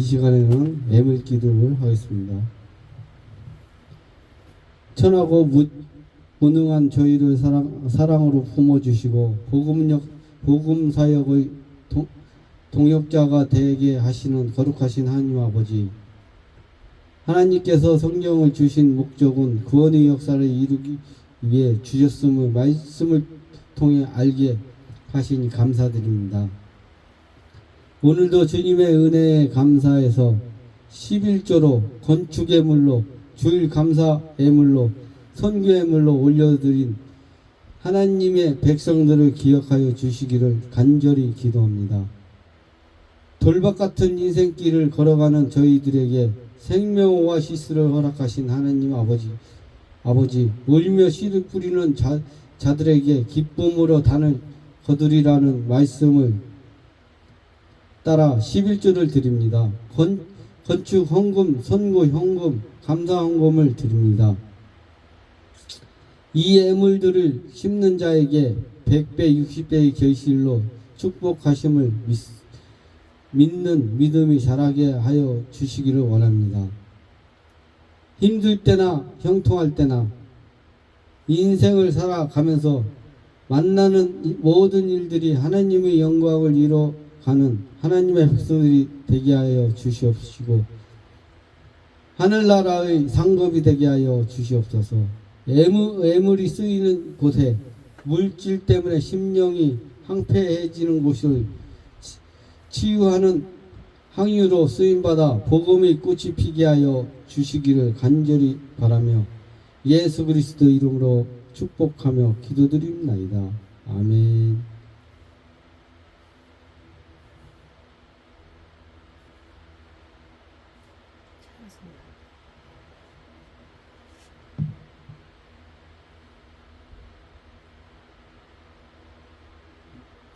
시간에는 애물 기도를 하겠습니다. 천하고 무, 무능한 저희를 사랑, 사랑으로 품어주시고 복음력, 복음 사역의 동, 동역자가 되게 하시는 거룩하신 하나님 아버지 하나님께서 성경을 주신 목적은 구원의 역사를 이루기 위해 주셨음을 말씀을 통해 알게 하시니 감사드립니다. 오늘도 주님의 은혜에 감사해서 11조로 건축예물로 주일 감사 예물로 선교 예물로 올려드린 하나님의 백성들을 기억하여 주시기를 간절히 기도합니다. 돌박 같은 인생길을 걸어가는 저희들에게 생명 오아시스를 허락하신 하나님 아버지, 아버지, 울며 씨를 뿌리는 자, 자들에게 기쁨으로 단을 거두리라는 말씀을 따라 11조를 드립니다. 건, 건축 헌금, 선고 현금, 감사 헌금을 드립니다. 이 애물들을 심는 자에게 100배, 60배의 결실로 축복하심을 믿, 믿는 믿음이 자라게 하여 주시기를 원합니다. 힘들 때나 형통할 때나 인생을 살아가면서 만나는 이 모든 일들이 하나님의 영광을 이뤄 가는 하나님의 백성들이 되게 하여 주시옵시고 하늘나라의 상급이 되게 하여 주시옵소서 애물, 애물이 쓰이는 곳에 물질 때문에 심령이 황폐해지는 곳을 치- 치유하는 항유로 쓰임받아 복음의 꽃이 피게 하여 주시기를 간절히 바라며 예수 그리스도 이름으로 축복하며 기도드립니다. 아멘.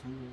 나를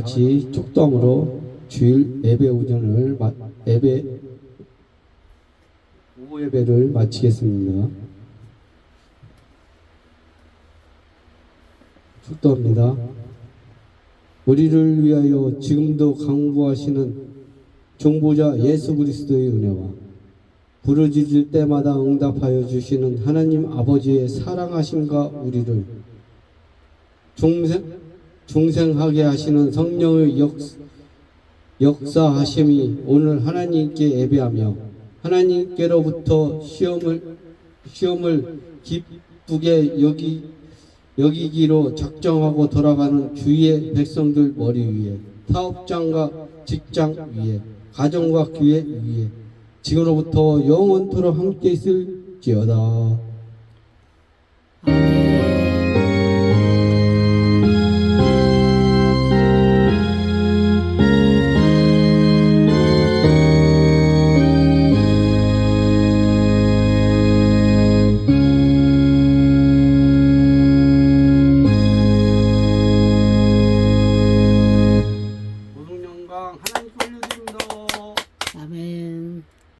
같이 축도함으로 주일 예배 오전을 마, 예배 오후 예배를 마치겠습니다. 축도합니다. 우리를 위하여 지금도 강구하시는 종보자 예수 그리스도의 은혜와 부르짖을 때마다 응답하여 주시는 하나님 아버지의 사랑하심과 우리를 중생, 중생하게 하시는 성령의 역, 역사하심이 오늘 하나님께 예배하며 하나님께로부터 시험을 시험을 기쁘게 여기 여기기로 작정하고 돌아가는 주의 백성들 머리 위에 사업장과 직장 위에 가정과 교회 위에 지금으로부터 영원토록 함께 있을지어다.